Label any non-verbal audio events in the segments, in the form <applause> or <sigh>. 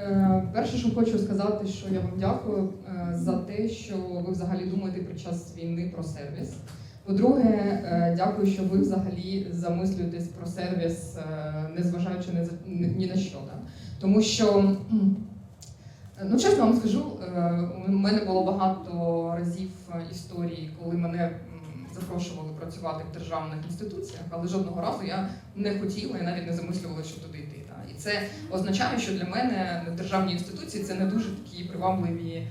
Е, Перше, що хочу сказати, що я вам дякую е, за те, що ви взагалі думаєте під час війни про сервіс. По-друге, е, дякую, що ви взагалі замислюєтесь про сервіс, незважаючи ні, на що. Да? Тому що, ну чесно вам скажу, у мене було багато разів історії, коли мене запрошували працювати в державних інституціях, але жодного разу я не хотіла і навіть не замислювала, що туди йти. І це означає, що для мене державні інституції це не дуже такі привабливі е,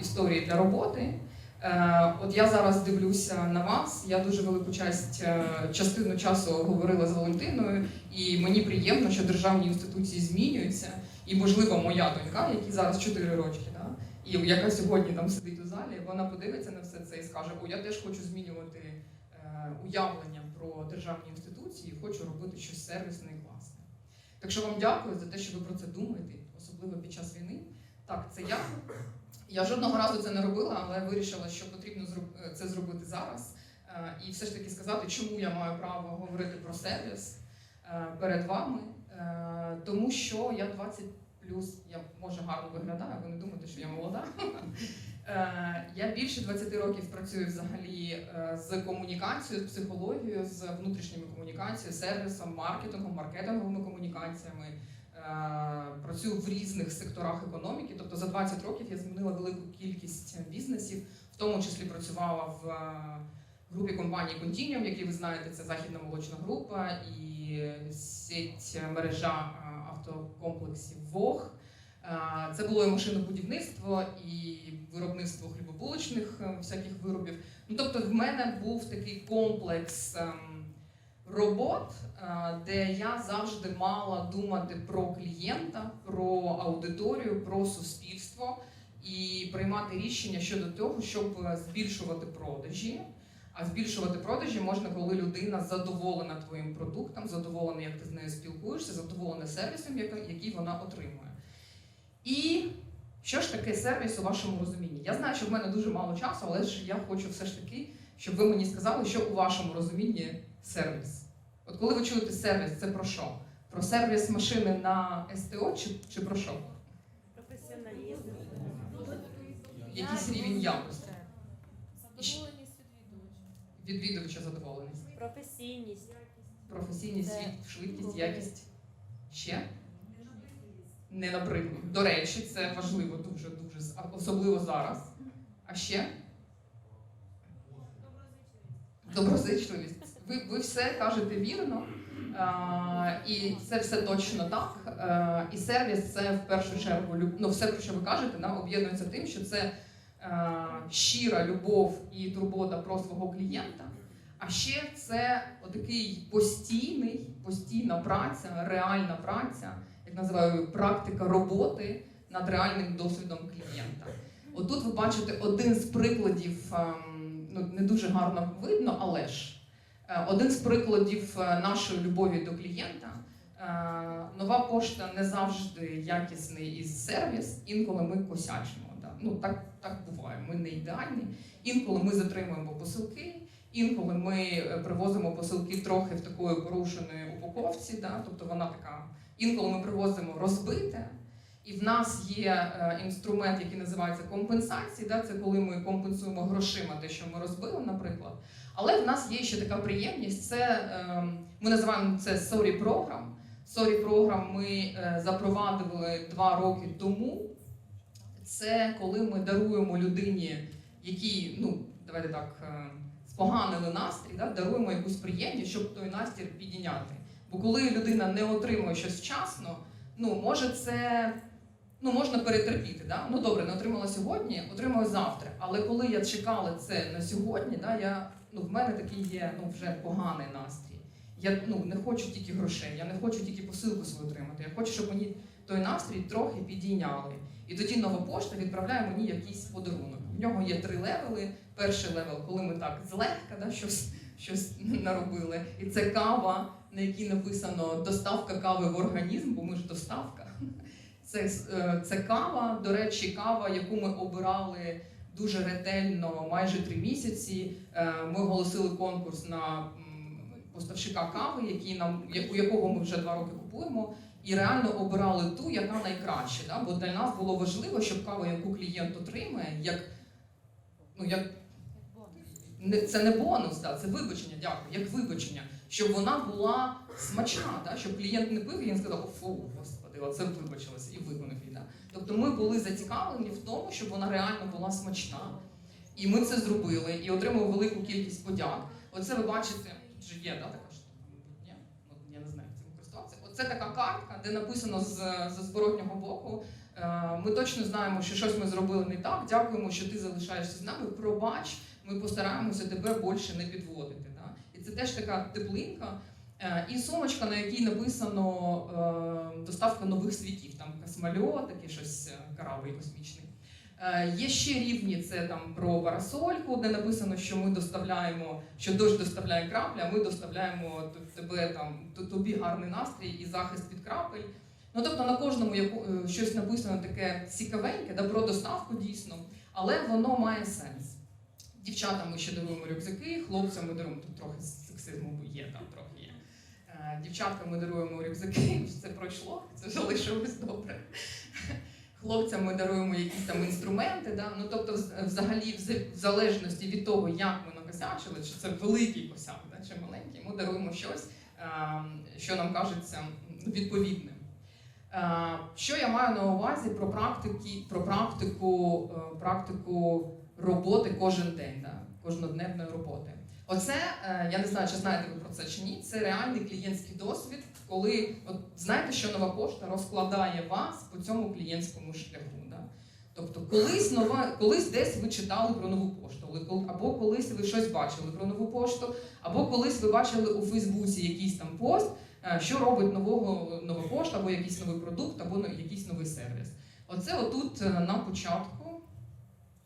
історії для роботи. Е, От я зараз дивлюся на вас. Я дуже велику часть, е, частину часу говорила з Валентиною, і мені приємно, що державні інституції змінюються. І, можливо, моя донька, якій зараз 4 рочки, да, і яка сьогодні там сидить у залі, вона подивиться на все це і скаже: О, я теж хочу змінювати уявлення про державні інституції, хочу робити щось сервісне. Так що вам дякую за те, що ви про це думаєте, особливо під час війни. Так, це я. Я жодного разу це не робила, але вирішила, що потрібно зроб- це зробити зараз. Е, І все ж таки сказати, чому я маю право говорити про сервіс е, перед вами. Е, Тому що я 20 плюс, я може гарно виглядаю, ви не думаєте, що я молода. Е, Я більше 20 років працюю взагалі е, з комунікацією, з психологією, з внутрішніми комунікаціями, сервісом, маркетингом, маркетинговими комунікаціями. Е, Працюю в різних секторах економіки. Тобто за 20 років я змінила велику кількість бізнесів, в тому числі працювала в групі компанії Continuum, які ви знаєте, це західна молочна група і сеть мережа автокомплексів ВОГ. Е, Це було і машинобудівництво, і виробництво хлібобулочних е, всяких виробів. Ну тобто, в мене був такий комплекс ем, робот, е, де я завжди мала думати про клієнта, про аудиторію, про суспільство і приймати рішення щодо того, щоб збільшувати продажі. А збільшувати продажі можна, коли людина задоволена твоїм продуктом, задоволена, як ти з нею спілкуєшся, задоволена сервісом, який вона отримує. І що ж таке сервіс у вашому розумінні? Я знаю, що в мене дуже мало часу, але ж я хочу все ж таки, щоб ви мені сказали, що у вашому розумінні сервіс. От коли ви чуєте сервіс, це про що? Про сервіс машини на СТО чи, чи про що? Професіоналізм. Якийсь рівень якості. Задоволеність відвідувача. Відвідувача задоволеність. Професійність. Професійність, швидкість, якість. Ще? Не набридло. До речі, це важливо дуже, дуже, особливо зараз. А ще? Доброзичливість. Ви, ви все кажете вірно, а, і це все точно так. А, і сервіс це в першу чергу ну, все, про що ви кажете, да, об'єднується тим, що це а, щира любов і турбота про свого клієнта. А ще це отакий постійний, постійна праця, реальна праця, як називаю практика роботи над реальним досвідом клієнта. Отут ви бачите один з прикладів, ем, ну не дуже гарно видно, але ж е, один з прикладів е, нашої любові до клієнта. Е, Нова пошта не завжди якісний із сервіс, інколи ми косячимо. Да? Ну так, так буває. Ми не ідеальні. Інколи ми затримуємо посилки. Інколи ми привозимо посилки трохи в такої порушеної упаковці, да? тобто вона така. Інколи ми привозимо розбите, і в нас є е, інструмент, який називається компенсації. Да? Це коли ми компенсуємо грошима те, що ми розбили, наприклад. Але в нас є ще така приємність. Це е, ми називаємо це sorry програм. Sorry програм ми е, запровадили два роки тому. Це коли ми даруємо людині, якій, ну давайте так. Е, споганили настрій, да, даруємо якусь приємність, щоб той настрій підійняти. Бо коли людина не отримує щось вчасно, ну може це ну, можна перетерпіти. Да? Ну добре, не отримала сьогодні, отримаю завтра. Але коли я чекала це на сьогодні, да, я, ну, в мене такий є ну, вже поганий настрій. Я ну, не хочу тільки грошей, я не хочу тільки посилку свою отримати. Я хочу, щоб мені той настрій трохи підійняли. І тоді нова пошта відправляє мені якийсь подарунок. В нього є три левели. Перший левел, коли ми так злегка да, щось, щось <laughs> наробили. І це кава, на якій написано доставка кави в організм, бо ми ж доставка. Це, е, це кава, до речі, кава, яку ми обирали дуже ретельно майже три місяці. Е, Ми оголосили конкурс на поставщика кави, який нам, у якого ми вже два роки купуємо. І і реально обирали ту, яка найкраща. Да? Бо для нас було важливо, щоб кава, яку клієнт отримає, як, ну, як це не бонус, да, це вибачення, дякую, як вибачення, щоб вона була смачна, да, щоб клієнт не пив і він сказав, фу, господи, оце вибачилося і виконав її. Да. Тобто ми були зацікавлені в тому, щоб вона реально була смачна. І ми це зробили і отримали велику кількість подяк. Оце ви бачите, тут є да, така мабуть, ні? От я не знаю, як цим користуватися. Оце така картка, де написано з, з зворотнього боку. е, Ми точно знаємо, що щось ми зробили не так. Дякуємо, що ти залишаєшся з нами. Пробач, ми постараємося тебе більше не підводити. Це теж така теплинка. Е, І сумочка, на якій написано е, доставка нових світів, там космольот, таке щось е, корабль космічний. Є ще рівні, це там про парасольку, де написано, що ми доставляємо, що дощ доставляє краплі, а ми доставляємо тебе там тобі гарний настрій і захист від крапель. Ну тобто на кожному яку, щось написано таке цікавеньке, да, про доставку дійсно, але воно має сенс. Дівчатам ми ще даруємо рюкзаки, хлопцям ми даруємо тут трохи сексизму є, там трохи є. Е, Дівчаткам ми даруємо рюкзаки, <laughs> це пройшло, це залишилось добре. Хлопцям ми даруємо якісь там інструменти. Да? Ну тобто, взагалі, в залежності від того, як ми накосячили, чи це великий косяк, да? чи маленький, ми даруємо щось, е, що нам кажеться відповідним. Е, Що я маю на увазі про практики, про практику, е, практику роботи кожен день, да? кожнодневної роботи. Оце е, я не знаю, чи знаєте ви про це чи ні. Це реальний клієнтський досвід, коли от знаєте, що нова пошта розкладає вас по цьому клієнтському шляху. Тобто, колись нова, колись десь ви читали про нову пошту, або колись ви щось бачили про нову пошту, або колись ви бачили у Фейсбуці якийсь там пост, е, що робить нового нова пошта, або якийсь новий продукт, або якийсь новий сервіс. Оце отут е, на початку.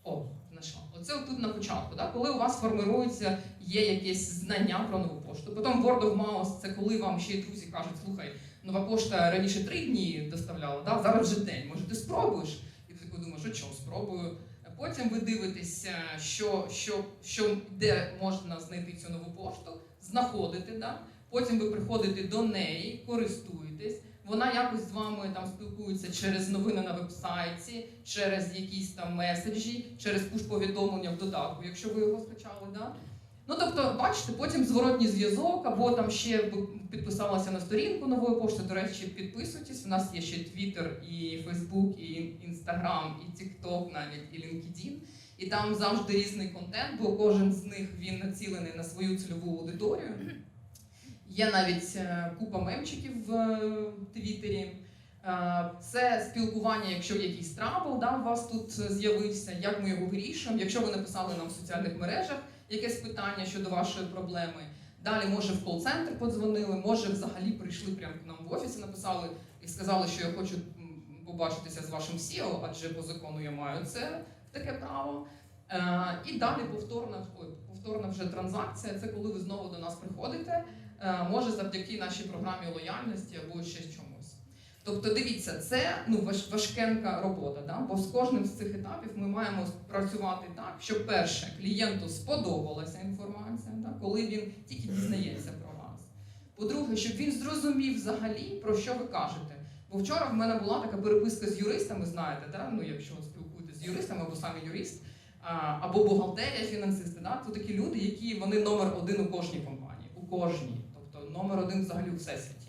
О, знайшла. Оце отут на початку, да? коли у вас формирується, є якесь знання про нову пошту. Потім word of mouth – це коли вам ще й друзі кажуть, слухай, нова пошта раніше три дні доставляла, да? зараз вже день. Може, ти спробуєш? І ти такий думаєш, що спробую. Потім ви дивитеся, що, що, що, де можна знайти цю нову пошту, знаходите, да? потім ви приходите до неї, користуєтесь. Вона якось з вами там спілкується через новини на вебсайті, через якісь там меседжі, через пуш-повідомлення в додатку, якщо ви його скачали. Да? Ну тобто, бачите, потім зворотній зв'язок, або там ще підписалася на сторінку нової пошти. До речі, підписуйтесь. У нас є ще Twitter, і Facebook, і Instagram, і TikTok навіть, і LinkedIn. І там завжди різний контент, бо кожен з них він націлений на свою цільову аудиторію. Є навіть е, купа мемчиків в е, Твіттері. Е, Це спілкування, якщо якийсь трабл да, у вас тут з'явився, як ми його вирішуємо. Якщо ви написали нам в соціальних мережах якесь питання щодо вашої проблеми, далі може в кол-центр подзвонили, може взагалі прийшли прямо к нам в офіс і написали і сказали, що я хочу побачитися з вашим SEO, адже по закону я маю це таке право. Е, І далі повторна, повторна вже транзакція. Це коли ви знову до нас приходите. Е, може завдяки нашій програмі лояльності або ще чомусь. Тобто, дивіться, це ну важ, важкенька робота. Да? Бо з кожним з цих етапів ми маємо працювати так, щоб перше клієнту сподобалася інформація, да? коли він тільки дізнається про вас. По-друге, щоб він зрозумів взагалі про що ви кажете. Бо вчора в мене була така переписка з юристами, знаєте, да? ну якщо спілкуєтесь з юристами або самі юрист, або бухгалтерія, фінансисти, да? то такі люди, які вони номер один у кожній компанії, у кожній, тобто номер один взагалі у всесвіті.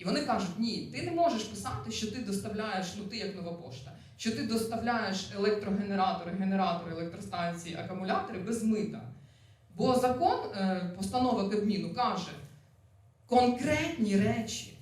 І вони кажуть: ні, ти не можеш писати, що ти доставляєш, ну ти як нова пошта, що ти доставляєш електрогенератори, генератори, електростанції, акумулятори без мита. Бо закон, е, постанова Кабміну каже конкретні речі,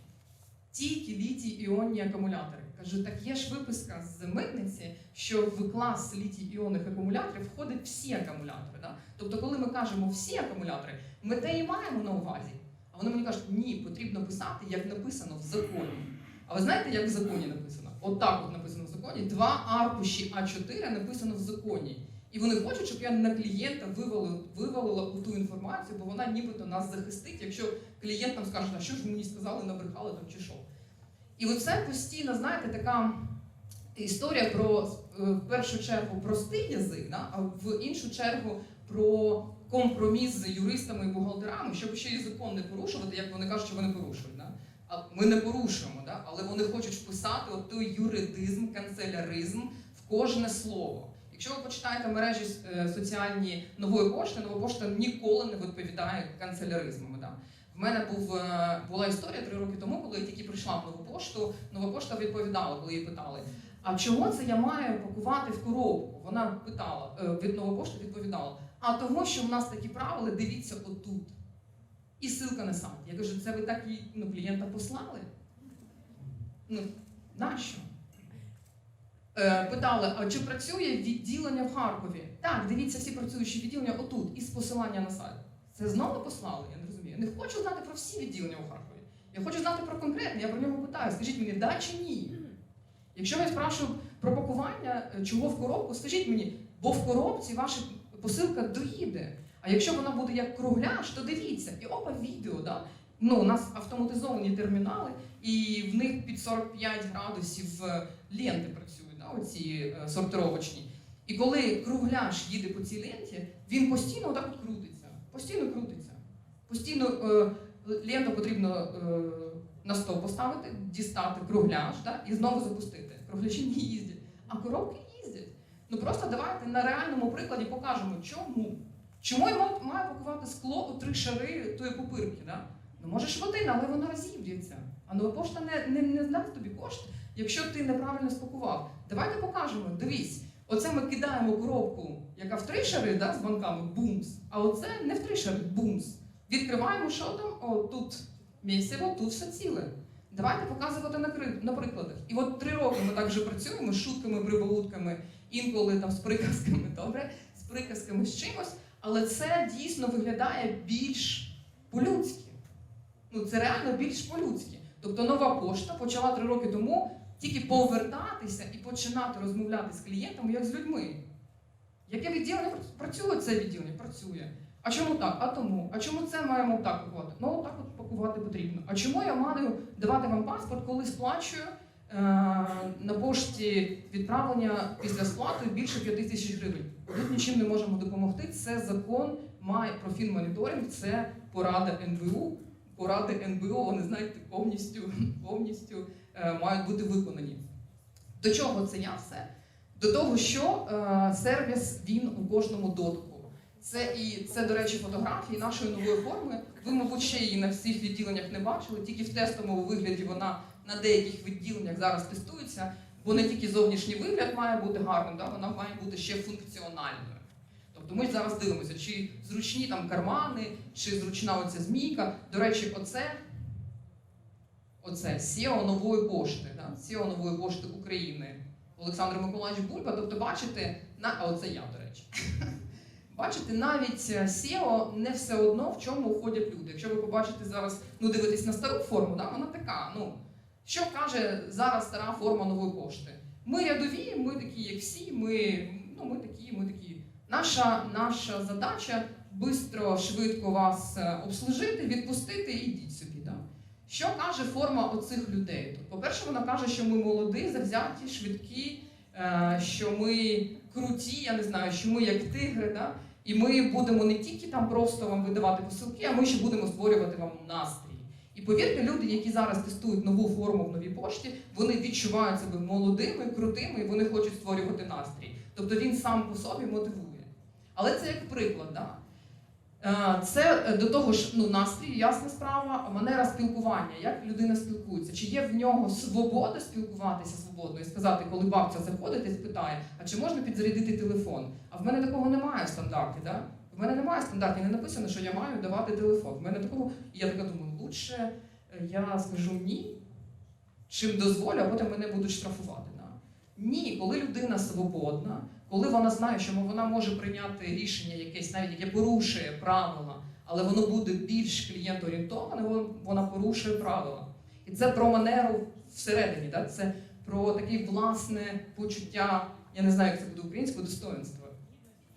тільки літій іонні акумулятори. Кажу, так є ж виписка з митниці, що в клас літій іонних акумуляторів входять всі акумулятори. Да? Тобто, коли ми кажемо всі акумулятори, ми те і маємо на увазі. Вони мені кажуть, ні, потрібно писати, як написано в законі. А ви знаєте, як в законі написано? От так от написано в законі. Два аркуші А4 написано в законі. І вони хочуть, щоб я на клієнта вивалила, вивалила ту інформацію, бо вона нібито нас захистить, якщо клієнт нам скаже, а що ж мені сказали, набрехали там чи що. І оце постійно, знаєте, така історія про е, в першу чергу простий язик, да, а в іншу чергу про компроміс з юристами і бухгалтерами, щоб ще й закон не порушувати, як вони кажуть, що вони порушують. Да? А ми не порушуємо, да? але вони хочуть вписати от той юридизм, канцеляризм в кожне слово. Якщо ви почитаєте мережі е, соціальні нової пошти, нова пошта ніколи не відповідає канцеляризмами. Да? В мене був, е, була історія три роки тому, коли я тільки прийшла в нову пошту. Нова пошта відповідала, коли її питали: а чого це я маю пакувати в коробку? Вона питала е, від нової пошти відповідала: а того, що в нас такі правила, дивіться отут. І ссылка на сайт. Я кажу, це ви так і ну, клієнта послали? Ну, нащо? Е, питали, а чи працює відділення в Харкові? Так, дивіться всі працюючі відділення отут, із посилання на сайт. Це знову послали? Я не розумію. Не хочу знати про всі відділення у Харкові. Я хочу знати про конкретне, я про нього питаю. Скажіть мені, да чи ні? Якщо я спрашиваю про пакування, е, чого в коробку, скажіть мені, бо в коробці посилка доїде. А якщо вона буде як кругляш, то дивіться, і опа, відео, да? Ну, у нас автоматизовані термінали, і в них під 45 градусів е, ленти працюють, да? оці е, сортировочні. І коли кругляш їде по цій ленті, він постійно отак от крутиться. Постійно крутиться. Постійно е, ленту потрібно е, на стол поставити, дістати кругляш да? і знову запустити. Кругляші не їздять, а коробки. Ну просто давайте на реальному прикладі покажемо, чому. Чому я маю пакувати скло у три шари тої пупирки? Да? Ну може швидина, але вона розіб'ється. А нова пошта не, не, не дасть тобі кошти, якщо ти неправильно спакував. Давайте покажемо. Дивись, оце ми кидаємо коробку, яка в три шари да, з банками бумс, а оце не в три шари бумс. Відкриваємо, що там, о, тут місиво, тут все ціле. Давайте показувати на, на прикладах. І от три роки ми так вже працюємо з шутками, прибаутками, інколи там з приказками, добре, з приказками з чимось, але це дійсно виглядає більш по-людськи. Ну, це реально більш по-людськи. Тобто нова пошта почала три роки тому тільки повертатися і починати розмовляти з клієнтами як з людьми. Яке відділення працює це відділення? Працює. А чому так? А тому. А чому це маємо так пакувати? Ну, так от пакувати потрібно. А чому я маю давати вам паспорт, коли сплачую на пошті відправлення після сплати більше 5 тисяч гривень? Тут нічим не можемо допомогти. Це закон має про фінмоніторинг, це порада НБУ. Поради НБУ, вони знаєте, повністю, <laughs> повністю е, мають бути виконані. До чого це я все? До того, що е, сервіс він у кожному дотику. Це і це, до речі, фотографії нашої нової форми. Ви, мабуть, ще її на всіх відділеннях не бачили, тільки в тестовому вигляді вона на деяких відділеннях зараз тестується, бо не тільки зовнішній вигляд має бути гарним, да, вона має бути ще функціональною. Тобто ми зараз дивимося, чи зручні там кармани, чи зручна оця змійка. До речі, оце, оце SEO нової пошти, да? SEO нової пошти України. Олександр Миколаївич Бульба. Тобто, бачите, на а оце я, до речі. <laughs> Бачите, навіть SEO не все одно в чому входять люди. Якщо ви побачите зараз, ну дивитесь на стару форму, да, вона така. Ну що каже зараз стара форма нової пошти? Ми рядові, ми такі, як всі, ми, ну, ми такі, ми такі. Наша, наша задача швидко, швидко вас е, обслужити, відпустити і йдіть собі. Да? Що каже форма оцих людей? По-перше, вона каже, що ми молоді, завзяті, швидкі, е, що ми круті, я не знаю, що ми як тигри. Да? І ми будемо не тільки там просто вам видавати посилки, а ми ще будемо створювати вам настрій. І повірте, люди, які зараз тестують нову форму в новій пошті, вони відчувають себе молодими, крутими, і вони хочуть створювати настрій. Тобто він сам по собі мотивує. Але це як приклад, да? Е, Це е, до того ж, ну, настрій, ясна справа, манера спілкування, як людина спілкується, чи є в нього свобода спілкуватися свободно і сказати, коли бабця заходить і спитає, а чи можна підзарядити телефон? А в мене такого немає в стандарті, да? В мене немає стандартів, не написано, що я маю давати телефон. В мене такого, і я така думаю, лучше е, я скажу ні, чим дозволю, а потім мене будуть штрафувати. Ні, коли людина свободна, коли вона знає, що вона може прийняти рішення якесь, навіть яке порушує правила, але воно буде більш клієнтоорієнтоване, вона порушує правила. І це про манеру всередині, да? це про таке власне почуття, я не знаю, як це буде українською, достоинства.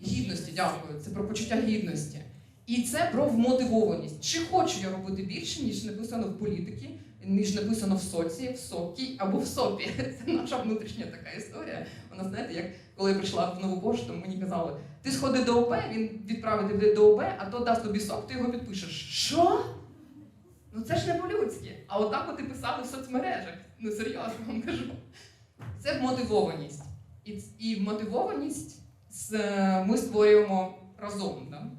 Гідності, дякую. Це про почуття гідності. І це про вмотивованість. Чи хочу я робити більше, ніж написано в політиці, ніж написано в соці, в сокі або в сопі. <laughs> Це наша внутрішня така історія. Вона знаєте, як коли я прийшла в нову пошту, мені казали, ти сходи до ОП, він відправить тебе до ОП, а то дасть тобі сок, ти його підпишеш. Що? Ну це ж не по-людськи. А отак от і писали в соцмережах. Ну серйозно вам кажу. Це мотивованість. І, і мотивованість з- е, ми створюємо разом. Да?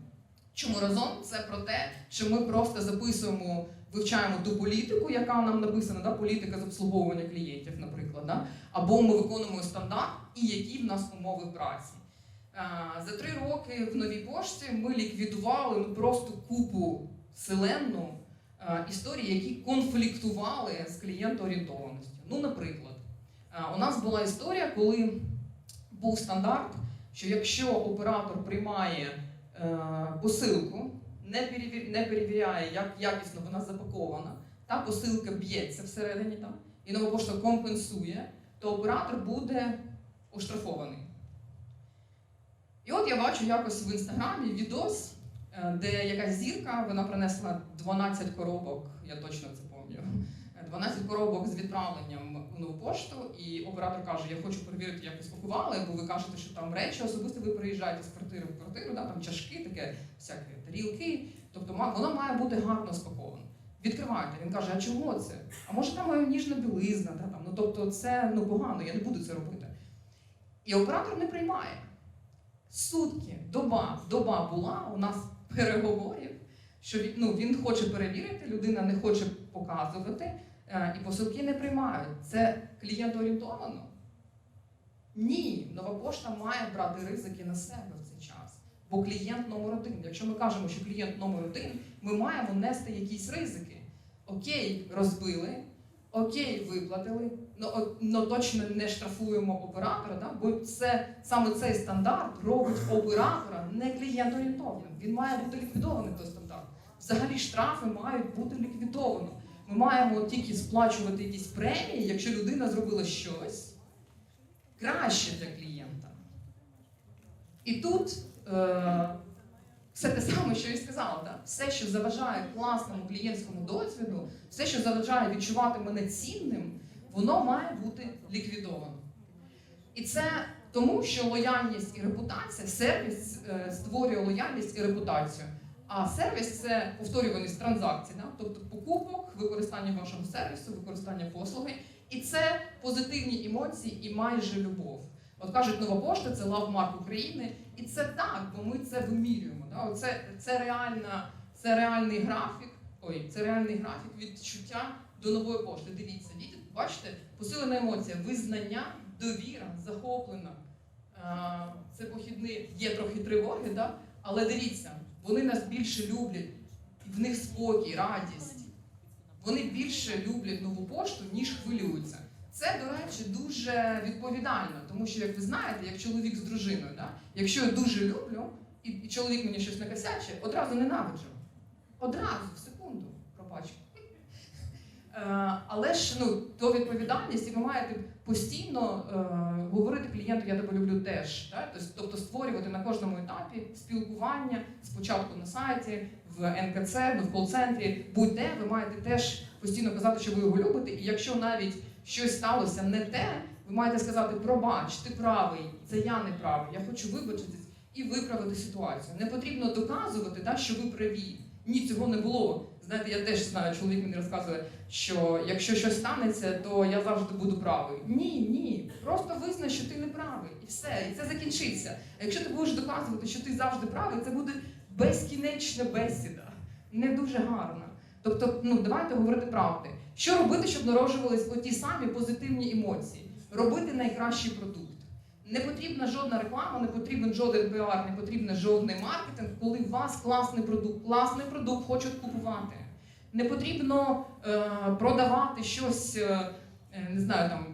Чому разом? Це про те, що ми просто записуємо, вивчаємо ту політику, яка нам написана, да? політика з обслуговування клієнтів, наприклад. Да? Або ми виконуємо стандарт і які в нас умови праці. Е, За три роки в новій пошті ми ліквідували ну, просто купу селенну е, історій, які конфліктували з клієнтоорієнтованістю. Ну, наприклад, е, у нас була історія, коли був стандарт, що якщо оператор приймає посилку, не, перевір- не перевіряє, як якісно вона запакована, та посилка б'ється всередині там, і нова пошта компенсує, то оператор буде оштрафований. І от я бачу якось в інстаграмі відос, е, де якась зірка, вона принесла 12 коробок, я точно це пам'ятаю, 12 коробок з відправленням у нову пошту, і оператор каже: Я хочу перевірити, як ви спакували, бо ви кажете, що там речі особисто ви приїжджаєте з квартири в квартиру, да, там чашки, таке, всякі тарілки. Тобто воно має бути гарно спаковано. Відкривайте. Він каже: А чого це? А може там ніжна білизна? Да, там? Ну тобто це ну погано, я не буду це робити. І оператор не приймає. Сутки, доба, доба була у нас переговорів, що ну, він хоче перевірити, людина не хоче показувати, і посилки не приймають. Це клієнтоорієнтовано? Ні, нова пошта має брати ризики на себе в цей час. Бо клієнт номер один. Якщо ми кажемо, що клієнт номер один, ми маємо нести якісь ризики. Окей, розбили, окей, виплатили, але точно не штрафуємо оператора, да? бо це саме цей стандарт робить оператора не клієнт-орієнтованим. Він має бути ліквідований той стандарт. Взагалі штрафи мають бути ліквідовані. Ми маємо тільки сплачувати якісь премії, якщо людина зробила щось краще для клієнта. І тут е, все те саме, що і сказала, да? все, що заважає класному клієнтському досвіду, все, що заважає відчувати мене цінним, воно має бути ліквідовано. І це тому, що лояльність і репутація, сервіс е, створює лояльність і репутацію. А сервіс це повторюваність транзакцій, да? тобто покупок, використання вашого сервісу, використання послуги. І це позитивні емоції і майже любов. От кажуть, нова пошта це лавмарк України, і це так, бо ми це вимірюємо. Да? Оце, це, реальна, це реальний графік. Ой, це реальний графік відчуття до нової пошти. Дивіться, діти, бачите, посилена емоція, визнання, довіра, захоплена. Це похідний, є трохи тривоги, да? але дивіться, вони нас більше люблять, в них спокій, радість. Вони більше люблять нову пошту, ніж хвилюються. Це, до речі, дуже відповідально, тому що, як ви знаєте, як чоловік з дружиною, да? якщо я дуже люблю, і, і чоловік мені щось накосяче, одразу ненавиджу. Одразу, в секунду, пробачу. <laughs> Е, Але ж ну, то відповідальність, і ви маєте постійно е, говорити клієнту, я тебе люблю теж. Тобто, тобто створювати на кожному етапі спілкування спочатку на сайті, в НКЦ, ну, в кол-центрі, будь-де, ви маєте теж постійно казати, що ви його любите. І якщо навіть щось сталося не те, ви маєте сказати, пробач, ти правий, це я не правий, я хочу вибачитись і виправити ситуацію. Не потрібно доказувати, да, що ви праві. Ні, цього не було. Знаєте, я теж знаю, чоловік мені розказує, що якщо щось станеться, то я завжди буду правий. Ні, ні. Просто визнай, що ти не правий, і все, і це закінчиться. А якщо ти будеш доказувати, що ти завжди правий, це буде безкінечна бесіда, не дуже гарна. Тобто, ну давайте говорити правди. Що робити, щоб народжувались оті самі позитивні емоції? Робити найкращий продукт. Не потрібна жодна реклама, не потрібен жоден піар, не потрібен жодний маркетинг, коли у вас класний продукт, класний продукт хочуть купувати. Не потрібно е, продавати щось, е, е, не знаю, там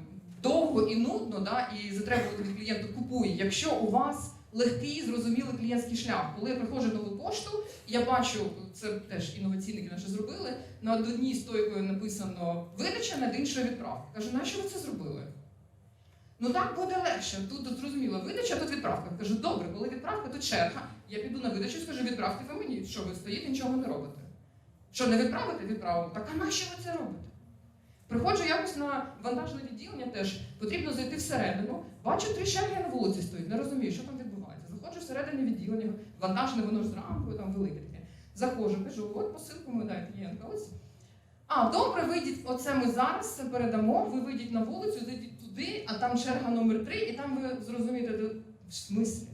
довго і нудно, да, і затребувати від клієнта купуй. Якщо у вас легкий, зрозумілий клієнтський шлях, коли я приходжу на нову пошту, я бачу, це теж інноваційники наші зробили. Над одній стойкою написано видача, над іншою відправка. Кажу, нащо ви це зробили? Ну так буде легше. Тут, тут зрозуміло, видача, тут відправка. Кажу, добре, коли відправка, то черга. Я піду на видачу, скажу, відправте ви мені. Що ви стоїте, нічого не робите? Що не відправите, відправимо. Так а нащо ви це робите? Приходжу якось на вантажне відділення теж, потрібно зайти всередину. Бачу, три черги на вулиці стоїть, не розумію, що там відбувається. Заходжу всередині відділення, вантажне, воно ж з рамкою, там велике таке. Заходжу, кажу, от посилку ми дай клієнтка, А, добре, вийдіть, оце ми зараз це передамо, ви вийдіть на вулицю, зайдіть туди, а там черга номер три, і там ви зрозумієте, в смислі.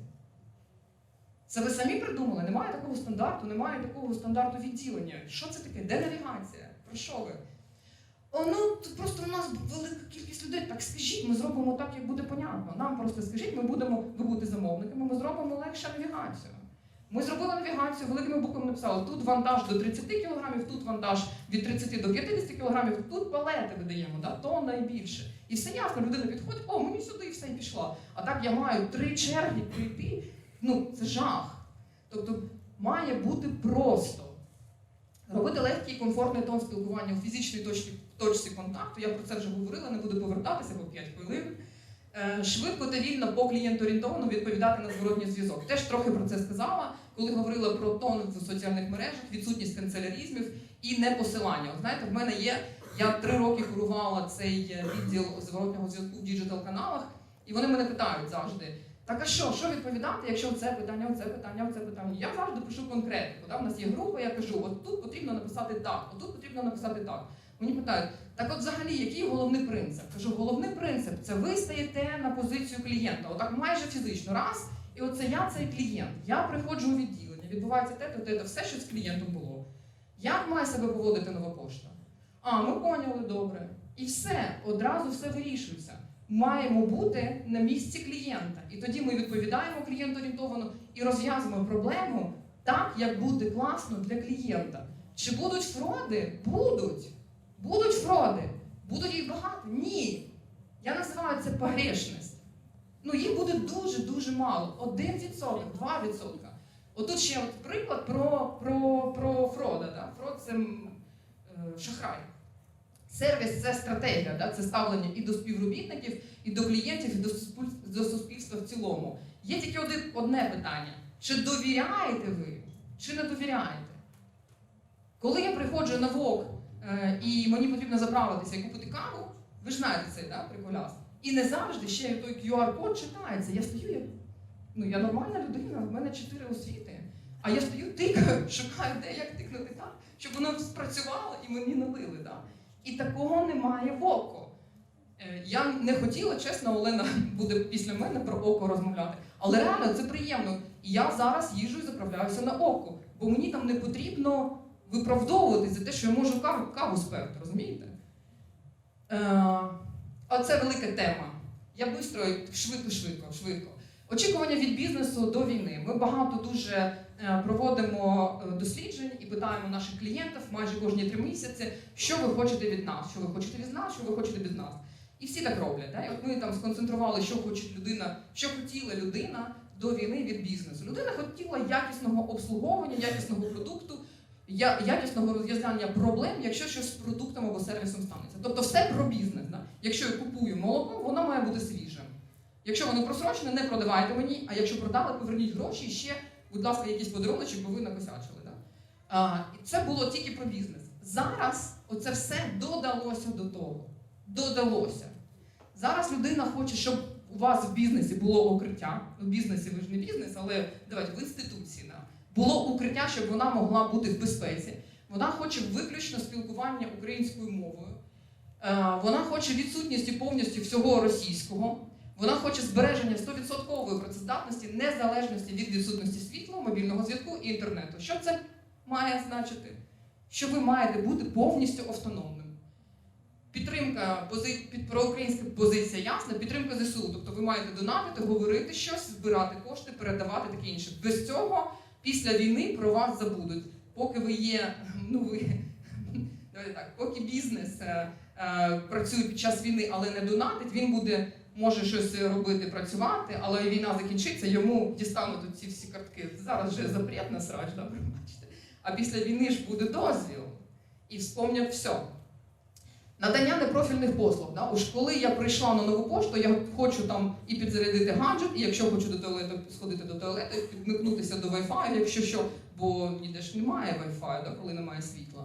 Це ви самі придумали? Немає такого стандарту, немає такого стандарту відділення. Що це таке? Де навігація? Про що ви? О, ну просто у нас велика кількість людей. Так скажіть, ми зробимо так, як буде понятно. Нам просто скажіть, ми будемо, ви замовниками, ми зробимо легше навігацію. Ми зробили навігацію, великими буквами написали, тут вантаж до 30 кг, тут вантаж від 30 до 50 кг, тут палети видаємо, да, то найбільше. І все ясно, людина підходить, о, мені сюди і все і пішла. А так я маю три черги прийти. Ну, це жах. Тобто має бути просто. Робити легкий і комфортний тон спілкування у фізичній точці, точці контакту. Я про це вже говорила, не буду повертатися по 5 хвилин. Е, Швидко та вільно по клієнторієнтовано відповідати на зворотній зв'язок. Теж трохи про це сказала, коли говорила про тон в соціальних мережах, відсутність канцелярізмів і непосилання. От знаєте, в мене є. Я три роки курувала цей е, відділ зворотнього зв'язку в діджитал-каналах, і вони мене питають завжди: так а що, що відповідати, якщо це питання, оце питання, оце питання? Я завжди пишу конкретику. Да? У нас є група, я кажу, от тут потрібно написати так, от тут потрібно написати так. Мені питають, так от взагалі, який головний принцип? Кажу, головний принцип це ви стаєте на позицію клієнта, отак майже фізично. Раз, і оце я цей клієнт. Я приходжу у відділення, відбувається те, то те, то все, що з клієнтом було. Як має себе поводити нова пошта? А, ми поняли добре. І все, одразу все вирішується. Маємо бути на місці клієнта. І тоді ми відповідаємо клієнту орієнтовано і розв'язуємо проблему так, як буде класно для клієнта. Чи будуть фроди? Будуть. Будуть фроди. Будуть їх багато? Ні. Я називаю це погрешність. Ну, їх буде дуже-дуже мало. 1%, 2%. Отут ще от приклад про, про, про фрода. Да? Фрод це е, шахрай. Сервіс це стратегія, да? це ставлення і до співробітників, і до клієнтів, і до, суспільства в цілому. Є тільки одне питання: чи довіряєте ви, чи не довіряєте? Коли я приходжу на ВОК е, і мені потрібно заправитися і купити каву, ви ж знаєте цей да, приколяс. І не завжди ще той QR-код читається. Я стою, я, ну я нормальна людина, в мене чотири освіти. А я стою, тикаю, <laughs> шукаю, де як тикнути так, щоб воно спрацювало і мені налили. Да? І такого немає в око. Е, Я не хотіла, чесно, Олена <laughs> буде після мене про око розмовляти. Але реально це приємно. І я зараз їжджу і заправляюся на око, бо мені там не потрібно виправдовуватись за те, що я можу каву, каву спекти, розумієте? Е, оце велика тема. Я швидко, швидко, швидко. Очікування від бізнесу до війни. Ми багато дуже проводимо е, досліджень і питаємо наших клієнтів майже кожні три місяці, що ви хочете від нас, що ви хочете від нас, що ви хочете від нас. І всі так роблять. Да? І от ми там сконцентрували, що хоче людина, що хотіла людина до війни від бізнесу. Людина хотіла якісного обслуговування, якісного продукту, якісного розв'язання проблем, якщо щось з продуктом або сервісом станеться. Тобто все про бізнес. Да? Якщо я купую молоко, воно має бути свіжим. Якщо воно просрочене, не продавайте мені, а якщо продали, поверніть гроші ще, будь ласка, якийсь подарунок, бо ви накосячили. Да? А, це було тільки про бізнес. Зараз оце все додалося до того. Додалося. Зараз людина хоче, щоб у вас в бізнесі було укриття. Ну, в бізнесі ви ж не бізнес, але давайте в інституції. Да? Було укриття, щоб вона могла бути в безпеці. Вона хоче виключно спілкування українською мовою. Е, Вона хоче відсутності повністю всього російського. Вона хоче збереження 100% працездатності, незалежності від відсутності світла, мобільного зв'язку і інтернету. Що це має значити? Що ви маєте бути повністю автономним. Підтримка під проукраїнська позиція ясна, підтримка ЗСУ. Тобто ви маєте донатити, говорити щось, збирати кошти, передавати таке інше. Без цього після війни про вас забудуть. Поки ви є, <laughs> ну ви <laughs> давайте так, поки бізнес е, е, працює під час війни, але не донатить, він буде може щось робити, працювати, але війна закінчиться, йому дістануть ці всі картки. Зараз вже запрет на срач, да, бачите. А після війни ж буде дозвіл. І вспомнять все. Надання непрофільних послуг. Да? Уж коли я прийшла на нову пошту, я хочу там і підзарядити гаджет, і якщо хочу до туалету, сходити до туалету, підмикнутися до Wi-Fi, якщо що, бо ніде ж немає Wi-Fi, да, коли немає світла.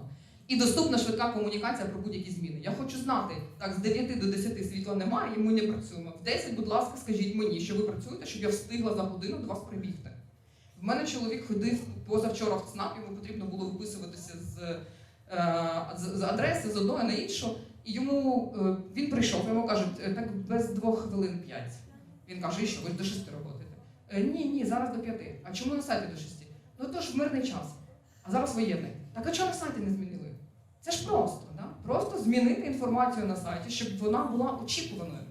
І доступна швидка комунікація про будь-які зміни. Я хочу знати, так, з 9 до 10 світла немає, і ми не працюємо. В 10, будь ласка, скажіть мені, що ви працюєте, щоб я встигла за годину до вас прибігти. В мене чоловік ходив позавчора в ЦНАП, йому потрібно було виписуватися з з, з адреси з одної на іншу. І йому е, він прийшов, йому кажуть, «Е, так без двох хвилин п'ять. Він каже, і що, ви ж до шести роботаєте? «Е, Ні, ні, зараз до п'яти. А чому на сайті до шести? Ну то ж мирний час. А зараз воєнний. Так а чого на сайті не змінили? Це ж просто, да? просто змінити інформацію на сайті, щоб вона була очікуваною.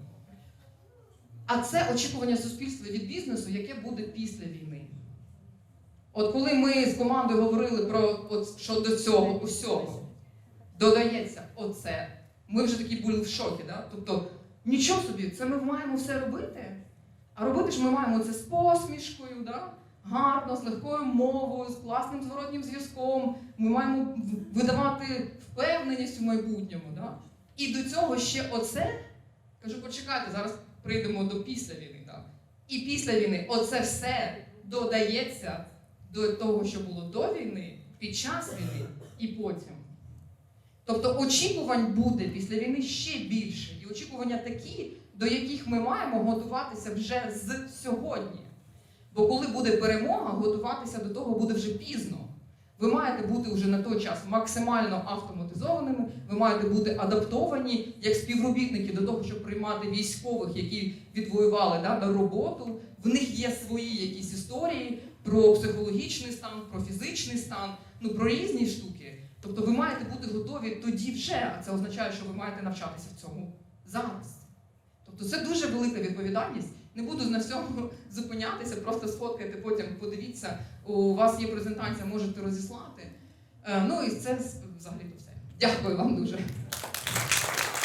А це очікування суспільства від бізнесу, яке буде після війни. От коли ми з командою говорили про от, що до цього усього додається оце, ми вже такі були в шокі. Да? Тобто, нічого собі, це ми маємо все робити. А робити ж ми маємо це з посмішкою, да? Гарно, з легкою мовою, з класним зворотнім зв'язком. Ми маємо видавати впевненість у майбутньому. Да? І до цього ще оце. Кажу, почекайте, зараз прийдемо до після війни. Да? І після війни оце все додається до того, що було до війни, під час війни і потім. Тобто очікувань буде після війни ще більше. І очікування такі, до яких ми маємо готуватися вже з сьогодні. Бо коли буде перемога, готуватися до того буде вже пізно. Ви маєте бути вже на той час максимально автоматизованими, ви маєте бути адаптовані як співробітники до того, щоб приймати військових, які відвоювали да, на роботу. В них є свої якісь історії про психологічний стан, про фізичний стан, ну про різні штуки. Тобто ви маєте бути готові тоді вже, а це означає, що ви маєте навчатися в цьому зараз. Тобто це дуже велика відповідальність. Не буду на всьому <laughs> зупинятися, просто сфоткайте, потім подивіться. У вас є презентація, можете розіслати. Е, Ну і це взагалі то все. Дякую вам дуже.